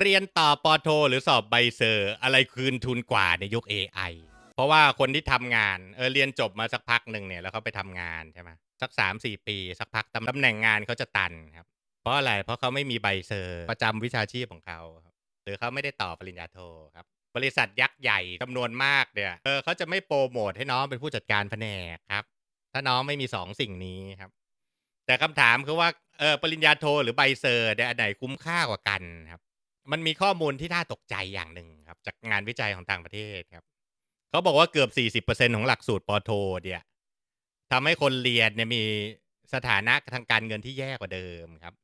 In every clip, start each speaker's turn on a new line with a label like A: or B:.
A: เรียนต่อปอโท หรือสอบใบเซอร์อะไรคืนทุนกว่าในยุค AI เพราะว่าคนที่ทำงานเออเรียนจบมาสักพักหนึ่งเนี่ยแล้วเขาไปทำงานใช่ไหมสักสามสี่ปี สักพักตำแหน่งงานเขาจะตันครับ เพราะอะไรเพราะเขาไม่มีใบเซอร์ประจำวิชาชีพของเขาครับหรือเขาไม่ได้ต่อปริญญาโทครับบริษัทยักษ์ใหญ่จำนวนมากเนี่ยเออเขาจะไม่โปรโมทให้น้องเป็นผู้จัดการแผนกครับ ถ้าน้องไม่มีสองสิ่งนี้ครับ แต่คำถามคือว่าเออปริญญาโทหรือใบเซอร์เนี่ยอันไหนคุ้มค่ากว่ากันครับ มันมีข้อมูลที่น่าตกใจอย่างหนึ่งครับ จากงานวิจัยของต่างประเทศครับเขาบอกว่าเกือบ 40%ของหลักสูตรปอโทเนี่ยทำให้คนเรียนเนี่ยมีสถานะทางการเงินที่แย่กว่าเดิมครับ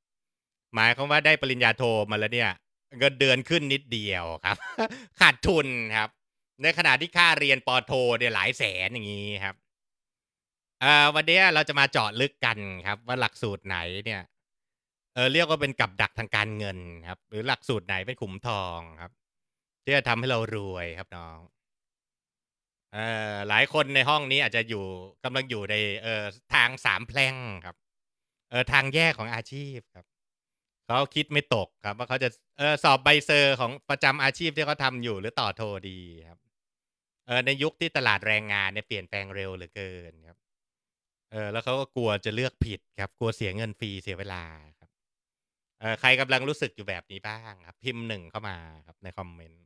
A: หมายความว่าได้ปริญญาโทมาแล้วเนี่ยเงินเดือนขึ้นนิดเดียวครับ ขาดทุนครับ ในขณะที่ค่าเรียนปอโทเนี่ยหลายแสนอย่างนี้ครับวันนี้เราจะมาเจาะลึกกันครับ ว่าหลักสูตรไหนเนี่ย เออเรียกว่าเป็นกับดักทางการเงินครับ หรือหลักสูตรไหนเป็นขุมทองครับ ที่จะทำให้เรารวยครับน้องเออหลายคนในห้องนี้อาจจะอยู่กำลังอยู่ในเออทางสามแพร่งครับเออทางแยกของอาชีพครับเขาคิดไม่ตกครับ ว่าเขาจะเออสอบใบเซอร์ของประจำอาชีพที่เขาทำอยู่หรือต่อโทดีครับ เออในยุคที่ตลาดแรงงานเนี่ยเปลี่ยนแปลงเร็วเหลือเกินครับ เออแล้วเขาก็กลัวจะเลือกผิดครับ กลัวเสียเงินฟรีเสียเวลา ใครกำลังรู้สึกอยู่แบบนี้บ้างครับ พิมพ์หนึ่งเข้ามาครับในคอมเมนต์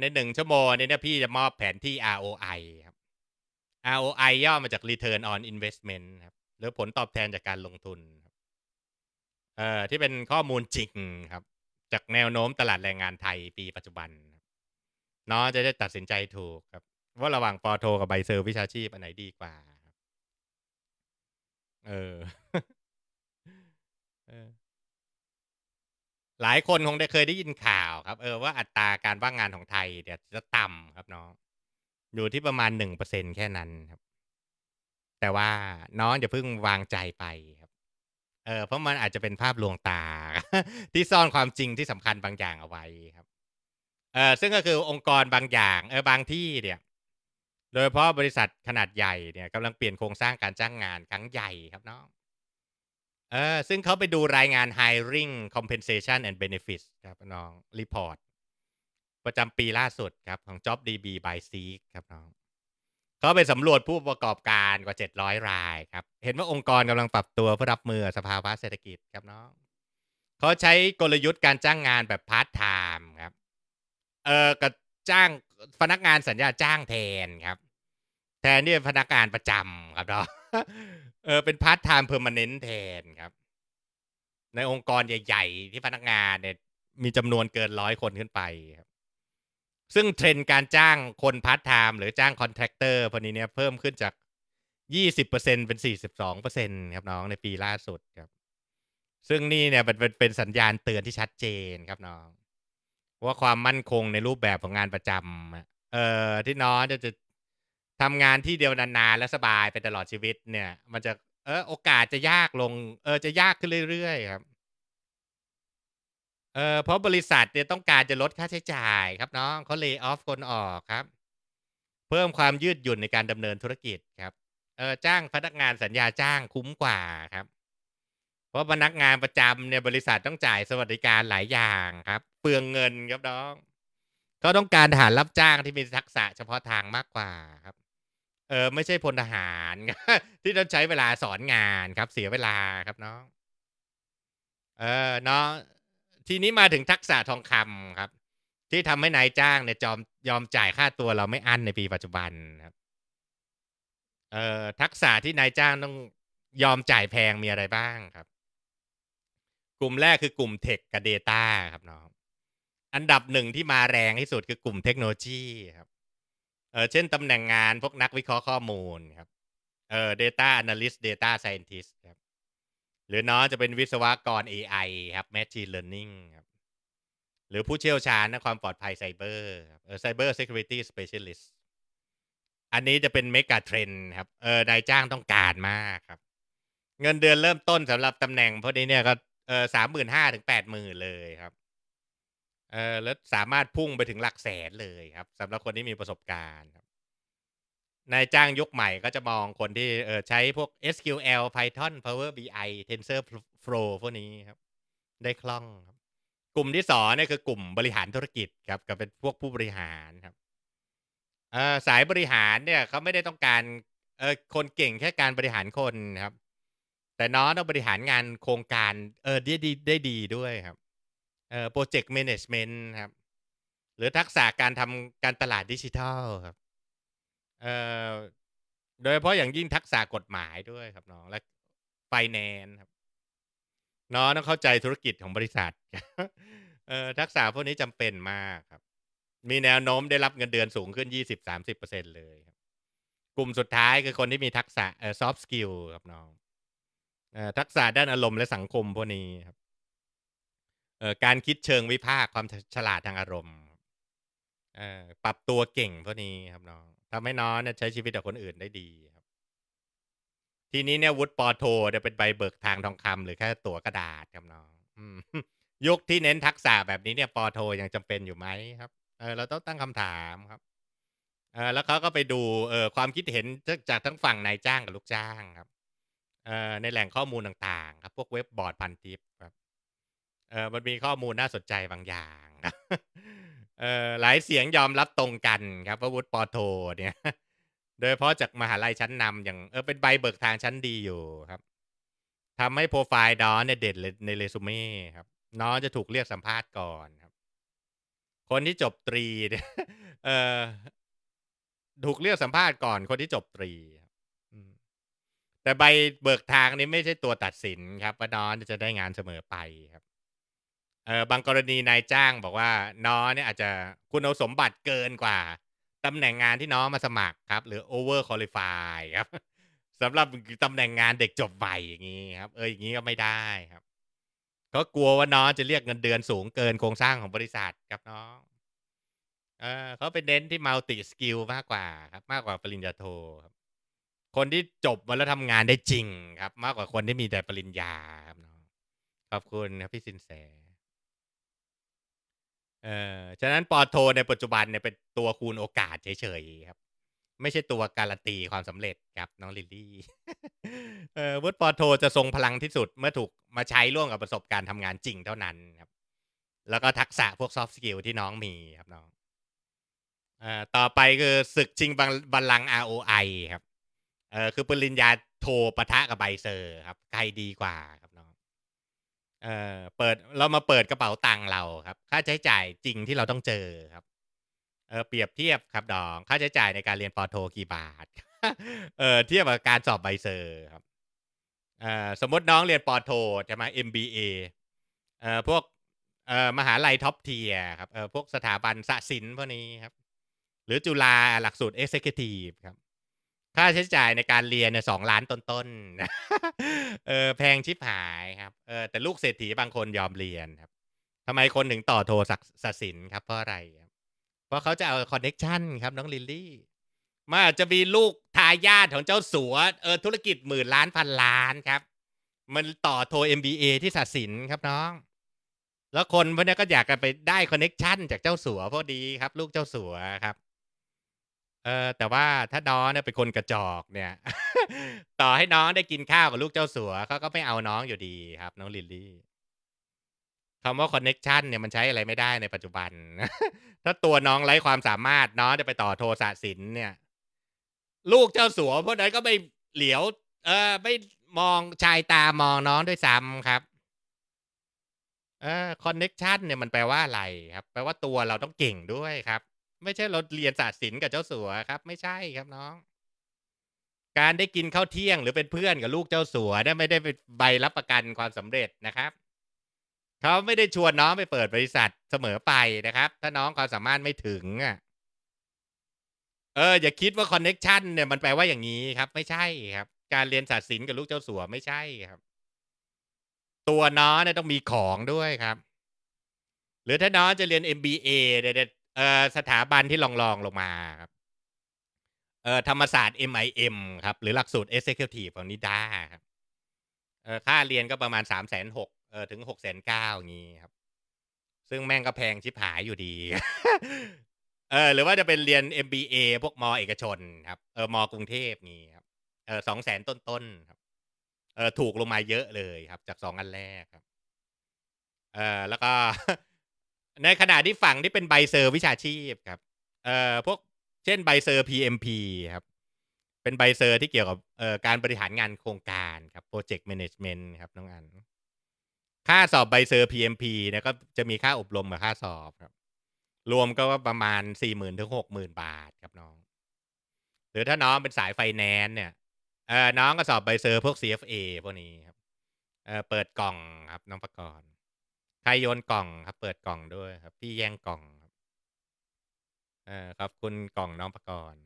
A: ในหนึ่งชั่วโมงนี้เนี่ยพี่จะมอบแผนที่ ROI ครับ ROI ย่อมาจาก Return on Investment ครับ หรือผลตอบแทนจากการลงทุนครับที่เป็นข้อมูลจริงครับ จากแนวโน้มตลาดแรงงานไทยปีปัจจุบันครับเนาะจะได้ตัดสินใจถูกครับ ว่าระหว่างปอโทกับใบเซอร์วิชาชีพอันไหนดีกว่าครับ เออ เออ หลายคนคงได้เคยได้ยินข่าวครับ เออว่าอัตราการว่างงานของไทยเนี่ยวจะต่ำครับน้องอยู่ที่ประมาณหนึ่งเปอร์เซ็นแค่นั้นครับ แต่ว่าน้องอย่าเพิ่งวางใจไปครับ เออเพราะมันอาจจะเป็นภาพลวงตา ที่ซ่อนความจริงที่สำคัญบางอย่างเอาไว้ครับ เออซึ่งก็คือองค์กรบางอย่าง เออบางที่เนี่ย โดยเฉพาะบริษัทขนาดใหญ่เนี่ยกำลังเปลี่ยนโครงสร้างการจ้างงานครั้งใหญ่ครับน้อง เออซึ่งเขาไปดูรายงาน hiring compensation and benefits ครับน้อง report ประจำปีล่าสุดครับ ของ JobDB by Seek ครับน้องเขาไปสำรวจผู้ประกอบการกว่า 700 รายครับ เห็นว่าองค์กรกำลังปรับตัวเพื่อรับมือสภาวะเศรษฐกิจครับน้องเขาใช้กลยุทธ์การจ้างงานแบบพาร์ทไทม์ครับ เออกับจ้างพนักงานสัญญาจ้างแทนครับ แทนที่เป็นพนักงานประจำครับเนาะ เออเป็นพาร์ทไทม์เพอร์มานเนนต์แทนครับ ในองค์กรใหญ่ ๆ ที่พนักงานเนี่ยมีจำนวนเกินร้อยคนขึ้นไปครับ ซึ่งเทรนด์การจ้างคนพาร์ทไทม์หรือจ้างคอนแทคเตอร์พวกนี้เนี่ยเพิ่มขึ้นจาก20%เป็น42%ครับน้องในปีล่าสุดครับ ซึ่งนี่เนี่ยเป็นเป็นเป็นสัญญาณเตือนที่ชัดเจนครับน้อง ว่าความมั่นคงในรูปแบบของงานประจำเอ่อที่น้องจะจะ ทำงานที่เดียวนานๆและสบายไปตลอดชีวิตเนี่ย มันจะเออโอกาสจะยากลง เออจะยากขึ้นเรื่อยๆครับเออเพราะบริษัทเนี่ยต้องการจะลดค่าใช้จ่ายครับน้องเขาเล y off คนออกครับ เพิ่มความยืดหยุ่นในการดำเนินธุรกิจครับเออจ้างพนักงานสัญญาจ้างคุ้มกว่าครับ เพราะพนักงานประจำเนี่ยบริษัทต้องจ่ายสวัสดิการหลายอย่างครับเปลืองเงินครับน้องเขาต้องการทหารรับจ้างที่มีทักษะเฉพาะทางมากกว่าครับ เออไม่ใช่พลทหาร ที่ต้องใช้เวลาสอนงานครับ เสียเวลาครับน้อง เออเนาะทีนี้มาถึงทักษะทองคำครับ ที่ทำให้นายจ้างเนี่ยจอมยอมจ่ายค่าตัวเราไม่อั้นในปีปัจจุบันครับ เอ่อทักษะที่นายจ้างต้องยอมจ่ายแพงมีอะไรบ้างครับ กลุ่มแรกคือกลุ่มเทคกับ Data ครับน้องอันดับหนึ่งที่มาแรงที่สุดคือกลุ่มเทคโนโลยีครับ เออเช่นตำแหน่งงานพวกนักวิเคราะห์ข้อมูลครับเออ data analyst data scientist ครับ หรือน้องจะเป็นวิศวกร AI ครับ machine learning ครับ หรือผู้เชี่ยวชาญในความปลอดภัยไซเบอร์ครับเออ cyber security specialist อันนี้จะเป็นเมกะเทรนครับ เออนายจ้างต้องการมากครับ เงินเดือนเริ่มต้นสำหรับตำแหน่งพวกนี้เนี่ยก็เออสามหมื่นห้าถึงแปดหมื่นเลยครับ เออแล้วสามารถพุ่งไปถึงหลักแสนเลยครับสำหรับคนที่มีประสบการณ์ครับนายจ้างยุคใหม่ก็จะมองคนที่เออใช้พวก SQL Python Power BI TensorFlow พวกนี้ครับ ได้คล่องครับ กลุ่มที่สองเนี่ยคือกลุ่มบริหารธุรกิจครับก็เป็นพวกผู้บริหารครับเอ่อสายบริหารเนี่ยเขาไม่ได้ต้องการเออคนเก่งแค่การบริหารคนครับ แต่น้องต้องบริหารงานโครงการเออได้ดีได้ดีด้วยครับ เอ่อโปรเจกต์แมネจเมนต์ครับ หรือทักษะการทำการตลาดดิจิทัลครับเอ่อโดยเฉพาะอย่างยิ่งทักษะกฎหมายด้วยครับน้องและไฟแนนซ์ครับน้องต้องเข้าใจธุรกิจของบริษัทเอ่อทักษะพวกนี้จำเป็นมากครับ มีแนวโน้มได้รับเงินเดือนสูงขึ้น20-30%เลยครับ กลุ่มสุดท้ายคือคนที่มีทักษะเอ่อ soft skill ครับน้องเอ่อทักษะด้านอารมณ์และสังคมพวกนี้ครับ การคิดเชิงวิพากษ์ความฉลาดทางอารมณ์เอ่อปรับตัวเก่งพวกนี้ครับน้องทำให้น้องเนี่ยใช้ชีวิตกับคนอื่นได้ดีครับ ทีนี้เนี่ยวุฒิปอโทเนี่ยเป็นใบเบิกทางทองคำหรือแค่ตั๋วกระดาษครับน้องยุคที่เน้นทักษะแบบนี้เนี่ยปอโทยังจำเป็นอยู่ไหมครับเออเราต้องตั้งคำถามครับเออแล้วเขาก็ไปดูเออความคิดเห็นจากจากทั้งฝั่งนายจ้างกับลูกจ้างครับเออในแหล่งข้อมูลต่างๆ ครับ พวกเว็บบอร์ดพันทิปครับ เออมันมีข้อมูลน่าสนใจบางอย่างเออหลายเสียงยอมรับตรงกันครับว่าวุฒิปอโทเนี่ย โดยเฉพาะจากมหาลัยชั้นนำอย่างเออเป็นใบเบิกทางชั้นดีอยู่ครับทำให้โปรไฟล์น้องเนี่ยเด่นในเรซูเม่ครับ น้องจะถูกเรียกสัมภาษณ์ก่อนครับ คนที่จบตรีเนี่ยเออถูกเรียกสัมภาษณ์ก่อนคนที่จบตรีครับแต่ใบเบิกทางนี้ไม่ใช่ตัวตัดสินครับว่าน้องจะได้งานเสมอไปครับ เออบางกรณีนายจ้างบอกว่าน้องเนี่ยอาจจะคุณสมบัติเกินกว่าตำแหน่งงานที่น้องมาสมัครครับ หรือ over qualify ครับสำหรับตำแหน่งงานเด็กจบใหม่อย่างนี้ครับ เอออย่างนี้ก็ไม่ได้ครับเขากลัวว่าน้องจะเรียกเงินเดือนสูงเกินโครงสร้างของบริษัทครับน้องเออเขาไปเน้นที่ multi skill มากกว่าครับ มากกว่าปริญญาโทครับ คนที่จบมาแล้วทำงานได้จริงครับ มากกว่าคนที่มีแต่ปริญญาครับน้องขอบคุณครับพี่สินแส เออฉะนั้นปอโทในปัจจุบันเนี่ยเป็นตัวคูณโอกาสเฉยๆครับ ไม่ใช่ตัวการันตีความสำเร็จครับน้องลิลลี่เออวุฒิปอโทจะทรงพลังที่สุดเมื่อถูกมาใช้ร่วมกับประสบการณ์ทำงานจริงเท่านั้นครับ แล้วก็ทักษะพวกซอฟต์สกิลที่น้องมีครับน้องเอ่อต่อไปคือศึกชิงบัลบัลลังก์ ROI ครับเออคือปริญญาโทปะทะกับใบเซอร์ครับ ใครดีกว่าครับ เอ่อเปิดเรามาเปิดกระเป๋าตังค์เราครับ ค่าใช้จ่ายจริงที่เราต้องเจอครับเออเปรียบเทียบครับดองค่าใช้จ่ายในการเรียนปอโทกี่บาทเออเทียบกับการสอบใบเซอร์ครับเอ่อสมมติน้องเรียนปอโทใช่ไหม MBA เอ่อพวกเอ่อมหาลัยท็อปเทียครับเออพวกสถาบันสะสินพวกนี้ครับ หรือจุฬาหลักสูตร Executive ครับ ค่าใช้จ่ายในการเรียนเนี่ยสองล้านต้นๆเออแพงชิบหายครับเออแต่ลูกเศรษฐีบางคนยอมเรียนครับทำไมคนถึงต่อโทศักดิ์สินครับเพราะอะไรครับเพราะเขาจะเอาคอนเน็กชันครับน้องลิลลี่มันอาจจะมีลูกทายาทของเจ้าสัวเออธุรกิจหมื่นล้านพันล้านครับ มันต่อโท MBA ที่ศสินครับน้อง แล้วคนพวกนี้ก็อยากกันไปได้คอนเน็กชันจากเจ้าสัวพอดีครับ ลูกเจ้าสัวครับ เออแต่ว่าถ้าน้องเนี่ยเป็นคนกระจอกเนี่ย ต่อให้น้องได้กินข้าวกับลูกเจ้าสัวเขาก็ไม่เอาน้องอยู่ดีครับ น้องลิลลี่คำว่าคอนเน็กชันเนี่ยมันใช้อะไรไม่ได้ในปัจจุบัน ถ้าตัวน้องไร้ความสามารถน้องจะไปต่อโทสะสินเนี่ย ลูกเจ้าสัวพวกนั้นก็ไม่เหลียว เออไม่มองชายตามองน้องด้วยซ้ำครับเออคอนเน็กชันเนี่ยมันแปลว่าอะไรครับ แปลว่าตัวเราต้องเก่งด้วยครับ ไม่ใช่เราเรียนศาสตร์ศิลป์กับเจ้าสัวครับ ไม่ใช่ครับน้อง การได้กินข้าวเที่ยงหรือเป็นเพื่อนกับลูกเจ้าสัวเนี่ยไม่ได้เป็นใบรับประกันความสำเร็จนะครับเขาไม่ได้ชวนน้องไปเปิดบริษัทเสมอไปนะครับ ถ้าน้องความสามารถไม่ถึงอะเอออย่าคิดว่าคอนเน็กชันเนี่ยมันแปลว่าอย่างนี้ครับ ไม่ใช่ครับ การเรียนศาสตร์ศิลป์กับลูกเจ้าสัวไม่ใช่ครับ ตัวน้องเนี่ยต้องมีของด้วยครับ หรือถ้าน้องจะเรียน MBA เนี่ย เออสถาบันที่ลองลองลงมาครับเออธรรมศาสตร์ MIM ครับ หรือหลักสูตร Executive ของนิด้าครับเออค่าเรียนก็ประมาณสามแสนหกเออถึงหกแสนเก้าอย่างนี้ครับ ซึ่งแม่งก็แพงชิบหายอยู่ดี เออหรือว่าจะเป็นเรียน MBA พวกมอเอกชนครับเออมอกรุงเทพนี้ครับเออสองแสนต้นๆครับเออถูกลงมาเยอะเลยครับ จากสองอันแรกครับเออแล้วก็ ในขณะที่ฝั่งที่เป็นใบเซอร์วิชาชีพครับ เอ่อพวกเช่นใบเซอร์ PMP ครับ เป็นใบเซอร์ที่เกี่ยวกับเอ่อการบริหารงานโครงการครับ Project Management ครับน้องอัน ค่าสอบใบเซอร์ PMP นี่ยก็จะมีค่าอบรมกับค่าสอบครับ รวมก็ประมาณสี่หมื่นถึงหกหมื่นบาทครับน้อง หรือถ้าน้องเป็นสายไฟแนนซ์เนี่ยเอ่อน้องก็สอบใบเซอร์พวก CFA พวกนี้ครับเอ่อเปิดกล่องครับน้องประกรณ์ ใครโยนกล่องครับ เปิดกล่องด้วยครับ พี่แย่งกล่องครับเออขอบคุณกล่องน้องประกรณ์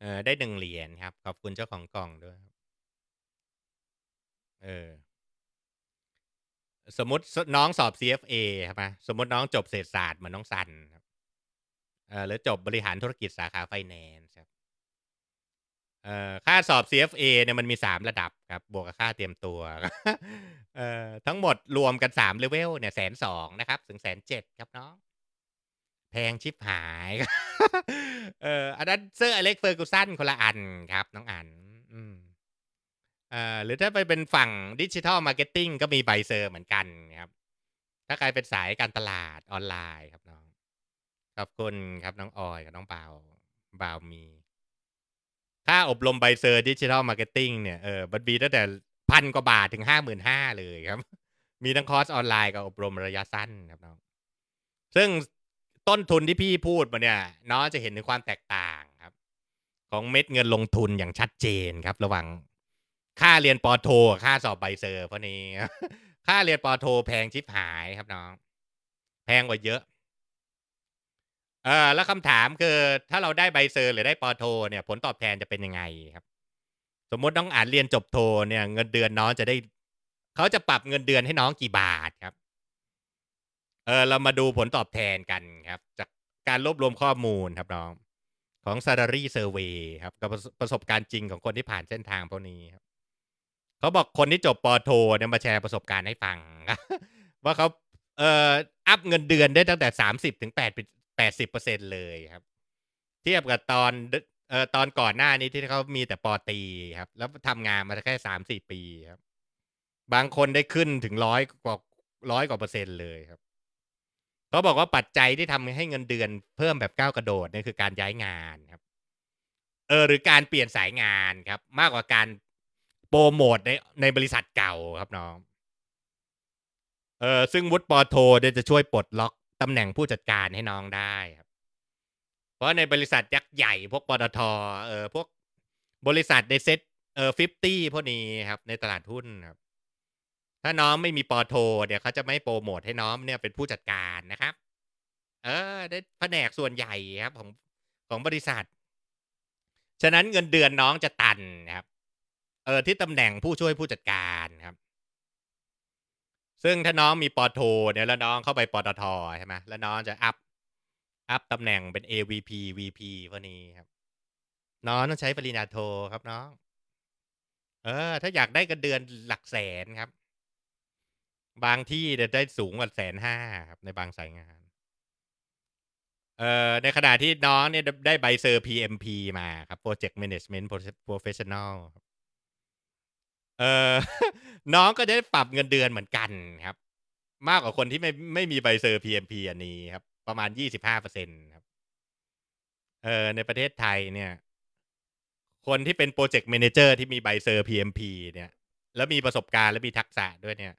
A: เออได้หนึ่งเหรียญครับ ขอบคุณเจ้าของกล่องด้วยครับเออ สมมติน้องสอบ CFA ครับไหมสมมติน้องจบเศรษฐศาสตร์เหมือนน้องซันครับเออหรือจบบริหารธุรกิจสาขาไฟแนนซ์ครับ เอ่อค่าสอบ CFA เนี่ยมันมีสามระดับครับ บวกกับค่าเตรียมตัวเอ่อทั้งหมดรวมกันสามเลเวลเนี่ยแสนสองนะครับ ถึงแสนเจ็ดครับน้อง แพงชิบหายเอออันนั้นเซอร์อเล็กเฟอร์กูสันคนละอันครับ น้องอันอืมเอ่อหรือถ้าไปเป็นฝั่งดิจิทัลมาร์เก็ตติ้งก็มีใบเซอร์เหมือนกันครับ ถ้าใครเป็นสายการตลาดออนไลน์ครับน้อง ขอบคุณครับน้องออยกับน้องเบาเบามี ค่าอบรมใบเซอร์ดิจิทัลมาร์เก็ตติ้งเนี่ยเออบัตบีตั้งแต่พันกว่าบาทถึงห้าหมื่นห้าเลยครับ มีทั้งคอร์สออนไลน์กับอบรมระยะสั้นครับน้องซึ่งต้นทุนที่พี่พูดมาเนี่ยน้องจะเห็นถึงความแตกต่างครับ ของเม็ดเงินลงทุนอย่างชัดเจนครับ ระหว่างค่าเรียนปอโท ค่าสอบใบเซอร์พวกนี้ค่าเรียนปอโท แพงชิบหายครับน้อง แพงกว่าเยอะ เออแล้วคำถามคือถ้าเราได้ใบเซอร์หรือได้ปอโท เนี่ย ผลตอบแทนจะเป็นยังไงครับ สมมติน้องอ่านเรียนจบโทเนี่ย เงินเดือนน้องจะได้ เขาจะปรับเงินเดือนให้น้องกี่บาทครับ เออเรามาดูผลตอบแทนกันครับ จากการรวบรวมข้อมูลครับน้อง ของ salary survey ครับกับประสบการณ์จริงของคนที่ผ่านเส้นทางพวกนี้ครับเขาบอกคนที่จบปอโทเนี่ยมาแชร์ประสบการณ์ให้ฟังว่าเขาเอ่ออัพเงินเดือนได้ตั้งแต่สามสิบถึงแปด แปดสิบเปอร์เซ็นเลยครับ เทียบกับตอนเอ่อตอนก่อนหน้านี้ที่เขามีแต่ปอตีครับ แล้วทำงานมาแค่สามสี่ปีครับ บางคนได้ขึ้นถึงร้อยกว่าร้อยกว่าเปอร์เซ็นต์เลยครับเขาบอกว่าปัจจัยที่ทำให้เงินเดือนเพิ่มแบบก้าวกระโดดนี่คือการย้ายงานครับ เออหรือการเปลี่ยนสายงานครับ มากกว่าการโปรโมทในในบริษัทเก่าครับน้องเออซึ่งวุฒิปอโทจะช่วยปลดล็อก ตำแหน่งผู้จัดการให้น้องได้ครับ เพราะในบริษัทยักษ์ใหญ่พวกปตทเออพวกบริษัทในเซ็ตเออฟิฟตี้พวกนี้ครับ ในตลาดหุ้นครับ ถ้าน้องไม่มีปอโทเดี๋ยวเขาจะไม่โปรโมทให้น้องเนี่ยเป็นผู้จัดการนะครับ เออได้แผนกส่วนใหญ่ครับของของบริษัท ฉะนั้นเงินเดือนน้องจะตันครับ เออที่ตำแหน่งผู้ช่วยผู้จัดการครับ ซึ่งถ้าน้องมีปอโทเนี่ยแล้วน้องเข้าไปปตทใช่ไหมแล้วน้องจะอัพอัพตำแหน่งเป็น AVP VP พวกนี้ครับ น้องต้องใช้ปริญญาโทครับน้อง เออ ถ้าอยากได้กันเดือนหลักแสนครับ บางที่จะได้สูงกว่าแสนห้าครับ ในบางสายงาน เอ่อในขณะที่น้องเนี่ยได้ใบเซอร์ PMP มาครับ Project Management Professional ครับ เออน้องก็ได้ปรับเงินเดือนเหมือนกันครับ มากกว่าคนที่ไม่ไม่มีใบเซอร์ PMP อันนี้ครับ ประมาณยี่สิบห้าเปอร์เซ็นครับเออในประเทศไทยเนี่ย คนที่เป็นโปรเจกต์ a ม a เจอร์ที่มีใบเซอร์ PMP เนี่ย แล้วมีประสบการณ์และมีทักษะด้วยเนี่ย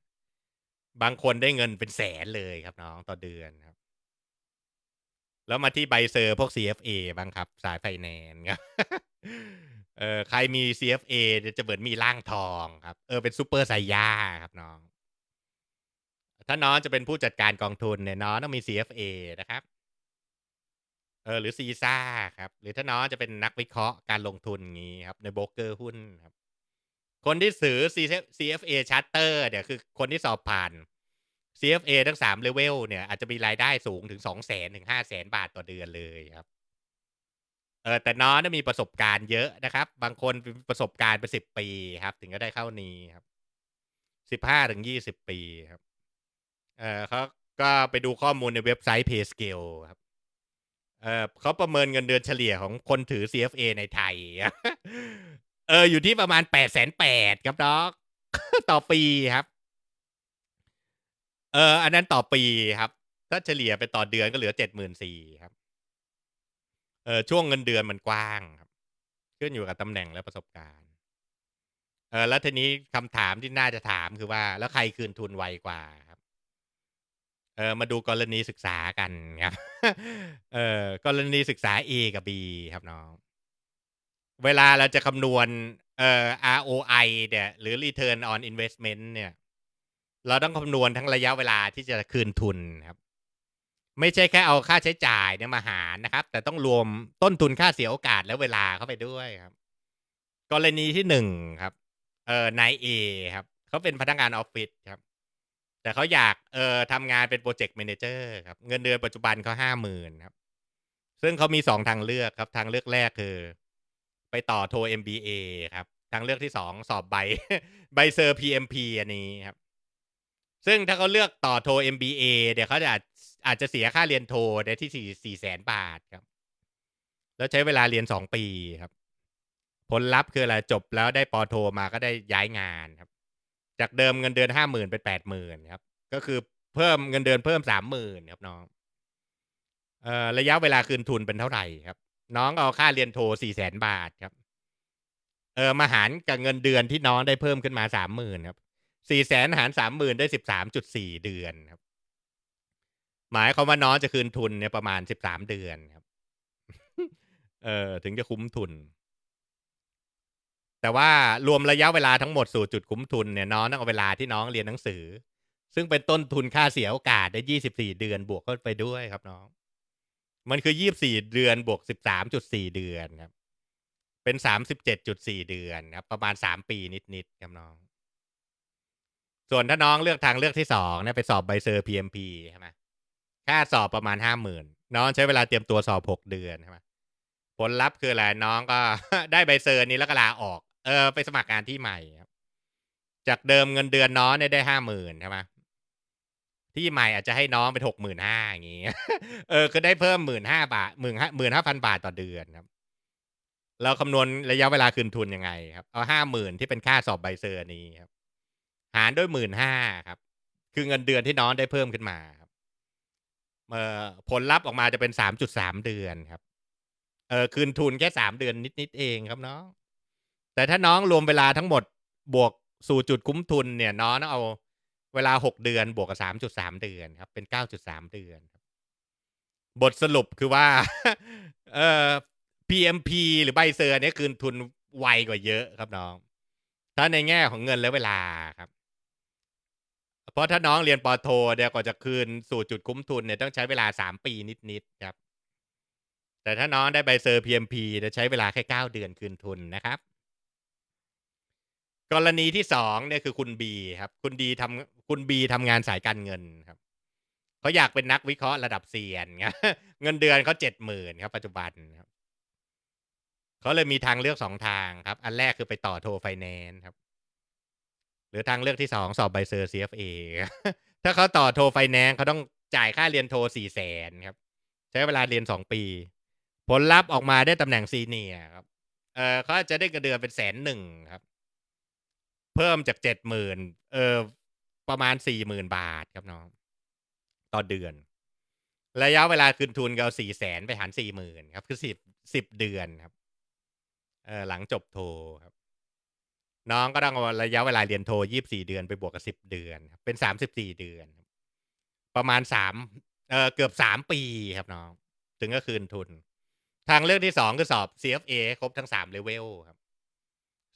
A: บางคนได้เงินเป็นแสนเลยครับน้องต่อเดือนครับ แล้วมาที่ใบเซอร์พวก CFA บ้างครับ สายไฟแนนซ์ครับ เออใครมี CFA จะเหมือนมีร่างทองครับ เออเป็นซูเปอร์ไซย่าครับน้อง ถ้าน้องจะเป็นผู้จัดการกองทุนเนี่ยน้องต้องมี CFA นะครับ เออหรือซีซ่าครับ หรือถ้าน้องจะเป็นนักวิเคราะห์การลงทุนงี้ครับ ในโบรกเกอร์หุ้นครับ คนที่ซื้อ CFA Charter เนี่ยคือคนที่สอบผ่าน CFA ทั้งสามเลเวลเนี่ยอาจจะมีรายได้สูงถึงสองแสนถึงห้าแสนบาทต่อเดือนเลยครับ เออแต่น้องมีประสบการณ์เยอะนะครับ บางคนประสบการณ์เป็นสิบปีครับ ถึงก็ได้เข้านี้ครับสิบห้าถึงยี่สิบปีครับ เออเขาก็ไปดูข้อมูลในเว็บไซต์ PayScale ครับเออเขาประเมินเงินเดือนเฉลี่ยของคนถือ CFA ในไทย เออ อยู่ที่ประมาณแปดแสนแปดครับน้องต่อปีครับ เออ อันนั้นต่อปีครับ ถ้าเฉลี่ยไปต่อเดือนก็เหลือ74,000ครับ เออช่วงเงินเดือนมันกว้างครับ ขึ้นอยู่กับตำแหน่งและประสบการณ์ เออแล้วทีนี้คำถามที่น่าจะถามคือว่า แล้วใครคืนทุนไวกว่าครับ?เออมาดูกรณีศึกษากันครับ เออกรณีศึกษา A กับ B ครับน้อง เวลาเราจะคำนวณเอ่อ ROI เนี่ย หรือ Return on Investment เนี่ย เราต้องคำนวณทั้งระยะเวลาที่จะคืนทุนครับ ไม่ใช่แค่เอาค่าใช้จ่ายเนี่ยมาหารนะครับ แต่ต้องรวมต้นทุนค่าเสียโอกาสและเวลาเข้าไปด้วยครับ กรณีที่1ครับเอ่อนายเอครับเขาเป็นพนักงานออฟฟิศครับ แต่เขาอยากเอ่อทำงานเป็นพรเจกต์ Manager ครับ เงินเดือนปัจจุบันเขา50,000ครับ ซึ่งเขามี2ทางเลือกครับ ทางเลือกแรกคือ ไปต่อโท MBA ครับ ทางเลือกที่2สอบใบใบเซอร์ PMP อันนี้ครับซึ่งถ้าเขาเลือกต่อโท MBA เดี๋ยวเขาจะ อาจจะเสียค่าเรียนโทเนี่ยที่4 400,000บาทครับ แล้วใช้เวลาเรียน2ปีครับ ผลลัพธ์คืออะไรจบแล้วได้ปอโทมาก็ได้ย้ายงานครับ จากเดิมเงินเดือน50,000เป็น80,000ครับ ก็คือเพิ่มเงินเดือนเพิ่ม30,000ครับน้องเอ่อระยะเวลาคืนทุนเป็นเท่าไหร่ครับ น้องเอาค่าเรียนโท400,000บาทครับ เอ่อมาหารกับเงินเดือนที่น้องได้เพิ่มขึ้นมา30,000ครับ400,000หาร30,000ได้13.4เดือนครับ หมายความว่าน้องจะคืนทุนเนี่ยประมาณ13เดือนครับ เออถึงจะคุ้มทุน แต่ว่ารวมระยะเวลาทั้งหมดสู่จุดคุ้มทุนเนี่ยน้องต้องเอาเวลาที่น้องเรียนหนังสือ ซึ่งเป็นต้นทุนค่าเสียโอกาสได้24เดือนบวกเข้าไปด้วยครับน้อง มันคือ24เดือนบวก13.4เดือนครับ เป็น37.4เจ็ดจุดสี่เดือนครับ ประมาณ3ปีนิดๆครับน้อง ส่วนถ้าน้องเลือกทางเลือกที่2เนี่ยไปสอบใบเซอร์ PMP ใช่ไหม ค่าสอบประมาณ50,000น้องใช้เวลาเตรียมตัวสอบ6เดือนใช่ไหมผลลัพธ์คืออะไรน้องก็ได้ใบเซอร์นี้แล้วก็ลาออก เออ ไปสมัครงานที่ใหม่ครับ จากเดิมเงินเดือนน้องเนี่ยได้50,000ใช่ไหมที่ใหม่อาจจะให้น้องเป็น65,000อย่างงี้ เออ คือได้เพิ่ม15,000บาทหมื่นห้า15,000บาทต่อเดือนครับ เราคำนวณระยะเวลาคืนทุนยังไง ครับ เอา50,000ที่เป็นค่าสอบใบเซอร์นี้ครับ หารด้วย15,000ครับ คือเงินเดือนที่น้องได้เพิ่มขึ้นมาครับ เอ่อผลลัพธ์ออกมาจะเป็น3.3เดือนครับ เอ่อคืนทุนแค่3เดือนนิดๆเองครับน้อง แต่ถ้าน้องรวมเวลาทั้งหมดบวกสู่จุดคุ้มทุนเนี่ย น้องเอาเวลา6เดือนบวกกับ3.3เดือนครับ เป็น9.3เดือนครับ บทสรุปคือว่า เอ่อ PMP หรือใบเซอร์เนี่ยคืนทุนไวกว่าเยอะครับน้อง ถ้าในแง่ของเงินและเวลาครับ เพราะถ้าน้องเรียนปอโทเนี่ยกว่าจะคืนสู่จุดคุ้มทุนเนี่ยต้องใช้เวลา3ปีนิดๆครับ แต่ถ้าน้องได้ใบเซอร์ PMP จะใช้เวลาแค่9เดือนคืนทุนนะครับ กรณีที่2เนี่ยคือคุณบีครับ คุณดีทำคุณบีทำงานสายการเงินครับเขาอยากเป็นนักวิเคราะห์ระดับเซียนเงินเดือนเขา70,000ครับ ปัจจุบันครับเขาเลยมีทางเลือก2ทางครับ อันแรกคือไปต่อโทไฟแนนซ์ครับ หรือทางเลือกที่2สอบใบเซอร์ CFA ถ้าเขาต่อโทไฟแนนซ์เขาต้องจ่ายค่าเรียนโท400,000ครับ ใช้เวลาเรียน2ปี ผลลัพธ์ออกมาได้ตำแหน่ง Senior ครับเออเขาจะได้เงินเดือนเป็น100,000ครับ เพิ่มจาก70,000เอ่อประมาณ40,000บาทครับน้องต่อเดือน ระยะเวลาคืนทุนก็เอา400,000ไปหาร40,000ครับ คือ10 10เดือนครับเออหลังจบโทครับ น้องก็ต้องเอาระยะเวลาเรียนโท24เดือนไปบวกกับ10เดือนครับเป็น34เดือน ประมาณ3เออเกือบ3ปีครับน้อง ถึงจะคืนทุน ทางเลือกที่2คือสอบ CFA ครบทั้ง3 level ครับ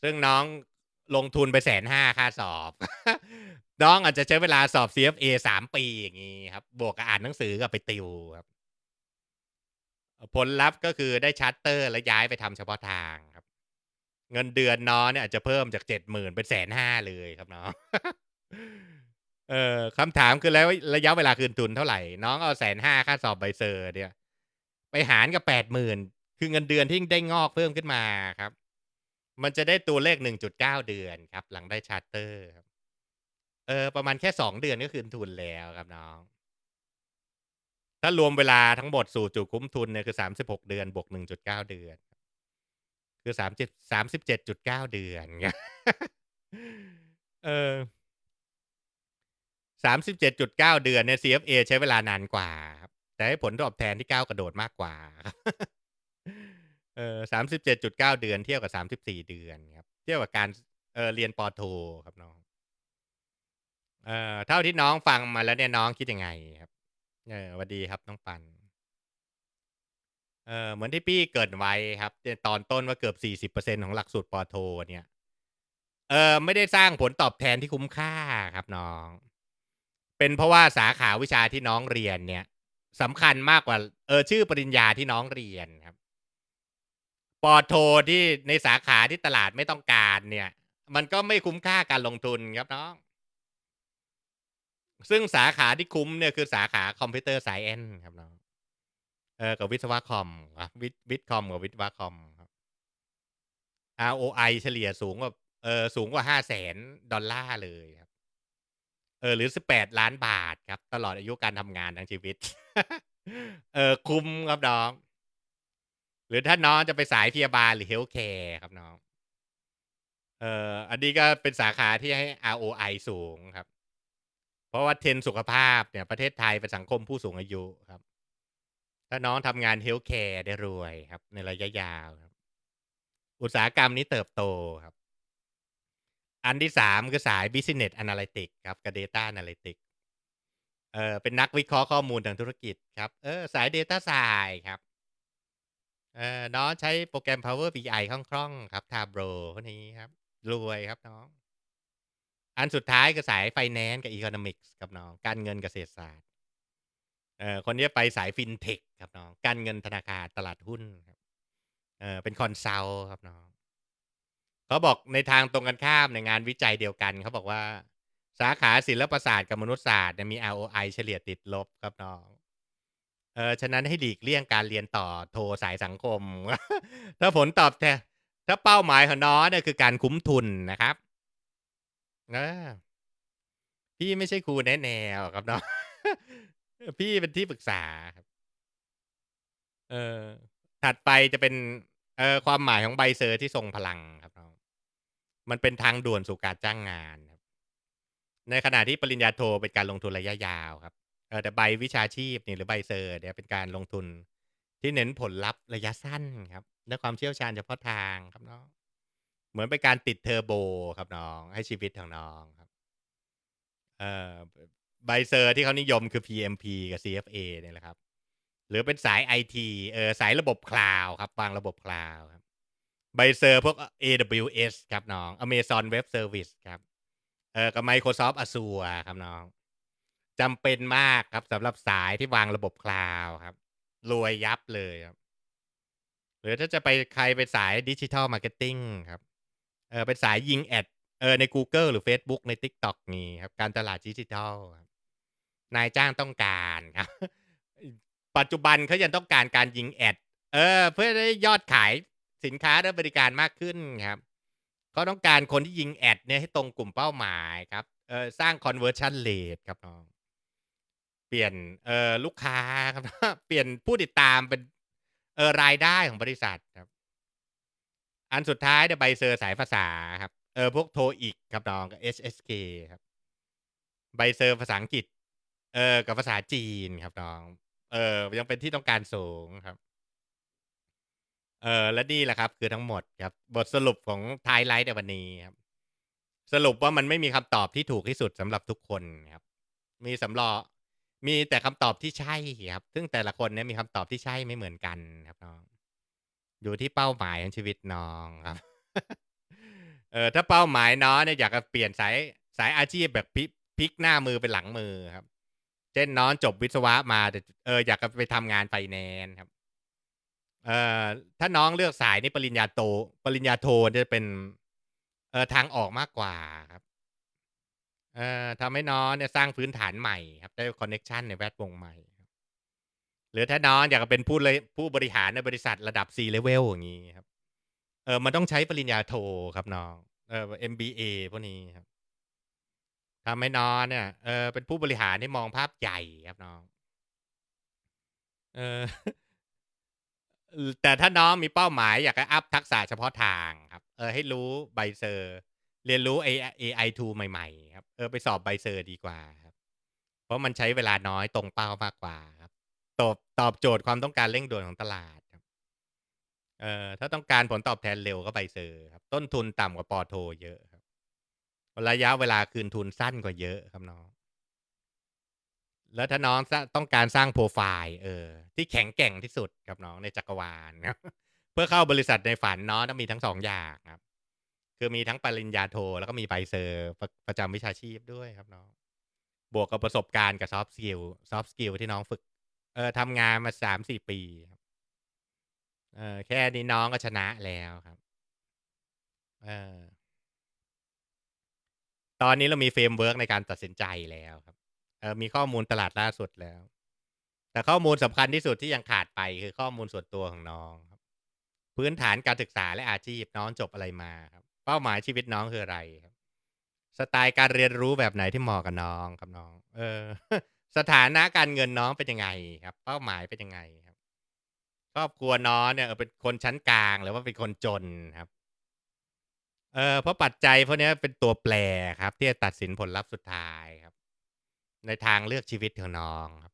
A: ซึ่งน้องลงทุนไป150,000ค่าสอบ น้องอาจจะใช้เวลาสอบ CFA 3ปีอย่างงี้ครับ บวกกับอ่านหนังสือกับไปติวครับ ผลลัพธ์ก็คือได้ charter และย้ายไปทำเฉพาะทางครับ เงินเดือนน้องเนี่ยอาจจะเพิ่มจาก70,000เป็น150,000เลยครับน้องเออคำถามคือแล้วระยะเวลาคืนทุนเท่าไหร่ น้องเอา150,000ค่าสอบใบเซอร์เนี่ย ไปหารกับ80,000คือเงินเดือนที่ได้งอกเพิ่มขึ้นมาครับ มันจะได้ตัวเลข1.9เก้าเดือนครับ หลังได้ charter ครับเออประมาณแค่2เดือนก็คืนทุนแล้วครับน้อง ถ้ารวมเวลาทั้งหมดสู่จุดคุ้มทุนเนี่ยคือ36เดือนบวก1.9เดือน คือ30 37.9เจ็ดจุดเก้าเดือนเออ37.9เจ็ดจุดเก้าเดือนเนี่ย CFA ใช้เวลานานกว่า แต่ให้ผลตอบแทนที่ก้าวกระโดดมากกว่าเออ37.9เจ็ดจุดเก้าเดือนเทียบกับ34เดือนครับ เทียบกับการเออเรียนปอโทครับน้องเออเท่าที่น้องฟังมาแล้วเนี่ยน้องคิดยังไงครับ?เออสวัสดีครับน้องปัน เออเหมือนที่พี่เกริ่นไว้ครับตอนต้นว่าเกือบ40%ของหลักสูตรปอโท เนี่ย เออไม่ได้สร้างผลตอบแทนที่คุ้มค่าครับน้อง เป็นเพราะว่าสาขาวิชาที่น้องเรียนเนี่ยสำคัญมากกว่า เออ ชื่อปริญญาที่น้องเรียนครับปอโทที่ในสาขาที่ตลาดไม่ต้องการเนี่ย มันก็ไม่คุ้มค่าการลงทุนครับน้อง ซึ่งสาขาที่คุ้มเนี่ยคือสาขา Computer Science ครับน้อง เออกับวิศวะคอมครับวิวิศคอมกับวิศวะคอมครับ ROI เฉลี่ยสูงกว่าเออสูงกว่า $500,000 เลยครับ เออหรือ18,000,000บาทครับ ตลอดอายุการทำงานทั้งชีวิต เออคุ้มครับน้อง หรือถ้าน้องจะไปสายพยาบาลหรือ Healthcare ครับน้อง เอออันนี้ก็เป็นสาขาที่ให้ ROI สูงครับ เพราะว่า Trend สุขภาพเนี่ยประเทศไทยเป็นสังคมผู้สูงอายุครับ ถ้าน้องทำงาน Healthcare ได้รวยครับ ในระยะยาวครับ อุตสาหกรรมนี้เติบโตครับ อันที่3คือสาย Business Analytics ครับกับ Data Analytics เอ่อเป็นนักวิเคราะห์ข้อมูลทางธุรกิจครับ เออ สาย Data s ไซ e ครับเออน้องใช้โปรแกรม Power BI คล่องๆครับ Tableau พวกนี้ครับ รวยครับน้อง อันสุดท้ายคือสาย Finance กับ Economics ครับน้อง การเงินกับเศรษฐศาสตร์ เอ่อคนนี้ไปสาย Fintech ครับน้องการเงินธนาคารตลาดหุ้นครับเอ่อเป็น Consult ครับน้องเขาบอกในทางตรงกันข้ามในงานวิจัยเดียวกันเขาบอกว่า สาขาศิลปศาสตร์กับมนุษยศาสตร์เนี่ยมี ROI เฉลี่ยติดลบครับน้องเออฉะนั้นให้หลีกเลี่ยงการเรียนต่อโทสายสังคม ถ้าผลตอบแทนถ้าเป้าหมายของน้องเนี่ยคือการคุ้มทุนนะครับเออพี่ไม่ใช่ครูแนะแนวครับน้อง พี่เป็นที่ปรึกษาครับ เออถัดไปจะเป็น เอ่อความหมายของใบเซอร์ที่ทรงพลังครับน้องมันเป็นทางด่วนสู่การจ้างงานครับ ในขณะที่ปริญญาโทเป็นการลงทุนระยะยาวครับเออแต่ใบวิชาชีพนี่หรือใบเซอร์เนี่ยเป็นการลงทุนที่เน้นผลลัพธ์ระยะสั้นครับและความเชี่ยวชาญเฉพาะทางครับน้อง เหมือนเป็นการติดเทอร์โบครับน้อง ให้ชีวิตของน้องครับ เอ่อ ใบเซอร์ที่เขานิยมคือ PMP กับ CFA เนี่ยแหละครับ หรือเป็นสายไอทีเออสายระบบคลาวด์ครับวางระบบคลาวด์ครับใบเซอร์พวก AWS ครับน้อง Amazon Web Service ครับเออกับ Microsoft Azure ครับน้องจำเป็นมากครับสำหรับสายที่วางระบบคลาวด์ครับ รวยยับเลยครับ หรือถ้าจะไปใครไปสาย Digital Marketing ครับเออเป็นสายยิงแอดเออในกูเกิลหรือเฟซบุ๊กใน TikTok งี้ครับ การตลาดดิจิทัลครับ นายจ้างต้องการครับปัจจุบันเขายังต้องการการยิงแอด เออ เพื่อให้ยอดขายสินค้าและบริการมากขึ้นครับเขาต้องการคนที่ยิงแอดเนี่ยให้ตรงกลุ่มเป้าหมายครับเออสร้าง conversion rate ครับน้องเปลี่ยนเออลูกค้าครับเปลี่ยนผู้ติดตามเป็นเออรายได้ของบริษัทครับ อันสุดท้ายเนี่ยใบเซอร์สายภาษาครับเออพวก TOEIC ครับน้องกับ HSK ครับใบเซอร์ภาษาอังกฤษ เออ กับภาษาจีนครับน้อง เออ ยังเป็นที่ต้องการสูงครับ เออ และนี่แหละครับ คือทั้งหมดครับ บทสรุปของ Highlight ในวันนี้ครับ สรุปว่ามันไม่มีคำตอบที่ถูกที่สุดสำหรับทุกคนครับ มีสำรอมีแต่คำตอบที่ใช่ครับ ซึ่งแต่ละคนเนี่ยมีคำตอบที่ใช่ไม่เหมือนกันครับน้อง อยู่ที่เป้าหมายของชีวิตน้องครับ เออถ้าเป้าหมายน้องเนี่ยอยากจะเปลี่ยนสายสายอาชีพแบบพลิกหน้ามือเป็นหลังมือครับ ช่นน้องจบวิศวะมาแต่เอออยากจะไปทำงานไฟแนนซ์ครับ เอ่อถ้าน้องเลือกสายนี้ปริญญาโต ปริญญาโทจะเป็น เอ่อทางออกมากกว่าครับ เอ่อทำให้น้องเนี่ยสร้างพื้นฐานใหม่ครับ ได้คอนเน็กชันในแวดวงใหม่หรือถ้าน้องอยากจะเป็นผู้เลยผู้บริหารในบริษัทระดับ C level อย่างงี้ครับ เออมันต้องใช้ปริญญาโทครับน้องเออ MBA พวกนี้ครับ ทำให้นองเนี่ย เออ เป็นผู้บริหารที่มองภาพใหญ่ครับน้อง เออ แต่ถ้าน้องมีเป้าหมายอยากจะอัปทักษะเฉพาะทางครับ เออ ให้รู้ใบเซอร์ เรียนรู้ AI AI tool ใหม่ๆ ครับ เออ ไปสอบใบเซอร์ดีกว่าครับ เพราะมันใช้เวลาน้อยตรงเป้ามากกว่าครับ ตอบตอบโจทย์ความต้องการเร่งด่วนของตลาดครับ เออถ้าต้องการผลตอบแทนเร็วก็ใบเซอร์ ครับ ต้นทุนต่ำกว่าปอโท เยอะ ระยะเวลาคืนทุนสั้นกว่าเยอะครับน้อง แล้วถ้าน้องต้องการสร้างโปรไฟล์เออ ที่แข็งแกร่งที่สุดครับน้องในจักรวาลครับเพื่อเข้าบริษัทในฝันเนาะต้องมีทั้งสองอย่างครับ คือมีทั้งปริญญาโท แล้วก็มีใบเซอร์ประประจำวิชาชีพด้วยครับน้อง บวกกับประสบการณ์กับซอฟต์สกิลซอฟต์สกิลที่น้องฝึก เออทำงานมาสามสี่ปีครับเออแค่นี้น้องก็ชนะแล้วครับ เออ ตอนนี้เรามีเฟรมเวิร์กในการตัดสินใจแล้วครับเออมีข้อมูลตลาดล่าสุดแล้ว แต่ข้อมูลสำคัญที่สุดที่ยังขาดไปคือข้อมูลส่วนตัวของน้องครับ พื้นฐานการศึกษาและอาชีพน้องจบอะไรมาครับ เป้าหมายชีวิตน้องคืออะไรครับ สไตล์การเรียนรู้แบบไหนที่เหมาะกับน้องครับน้อง เออ สถานะการเงินน้องเป็นยังไงครับ เป้าหมายเป็นยังไงครับครอบครัวน้องเนี่ยเป็นคนชั้นกลางหรือว่าเป็นคนจนครับ เออเพราะปัจจัยพวกนี้เป็นตัวแปรครับ ที่จะตัดสินผลลัพธ์สุดท้ายครับ ในทางเลือกชีวิตของน้องครับ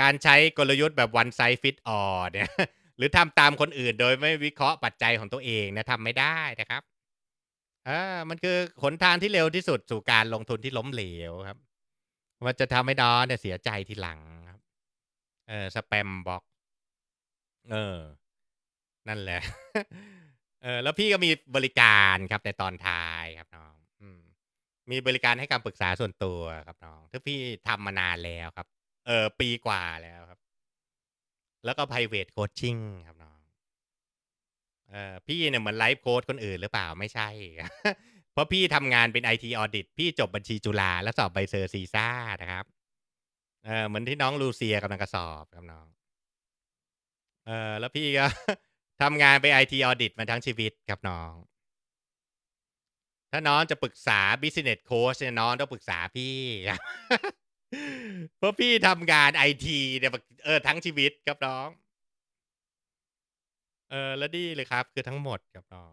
A: การใช้กลยุทธ์แบบ one size fit all เนี่ย หรือทำตามคนอื่น โดยไม่วิเคราะห์ปัจจัยของตัวเองเนะทำไม่ได้นะครับเออมันคือหนทางที่เร็วที่สุดสู่การลงทุนที่ล้มเหลวครับ มันจะทำให้น้องเนี่ยเสียใจทีหลังครับเออสแปมบล็อก เออ นั่นแหละ เออแล้วพี่ก็มีบริการครับในตอนท้ายครับน้องอืมมีบริการให้คำปรึกษาส่วนตัวครับน้องที่พี่ทำมานานแล้วครับ เออปีกว่าแล้วครับ แล้วก็ private coaching ครับน้อง เออพี่เนี่ยเหมือนไลฟ์โค้ดคนอื่นหรือเปล่าไม่ใช่ เพราะพี่ทำงานเป็นไอทีออดิตพี่จบบัญชีจุฬาแล้วสอบใบเซอร์ซีซ่านะครับ เออเหมือนที่น้องลูเซียกำลังจะสอบครับน้อง เออแล้วพี่ก็ ทำงานไปไอทีออดิตมาทั้งชีวิตครับน้อง ถ้าน้องจะปรึกษา business coach เนี่ยน้องต้องปรึกษาพี่เพราะพี่ทำงานไอทีเนี่ยเออทั้งชีวิตครับน้อง เออแล้วนี่เลยครับ คือทั้งหมดครับน้อง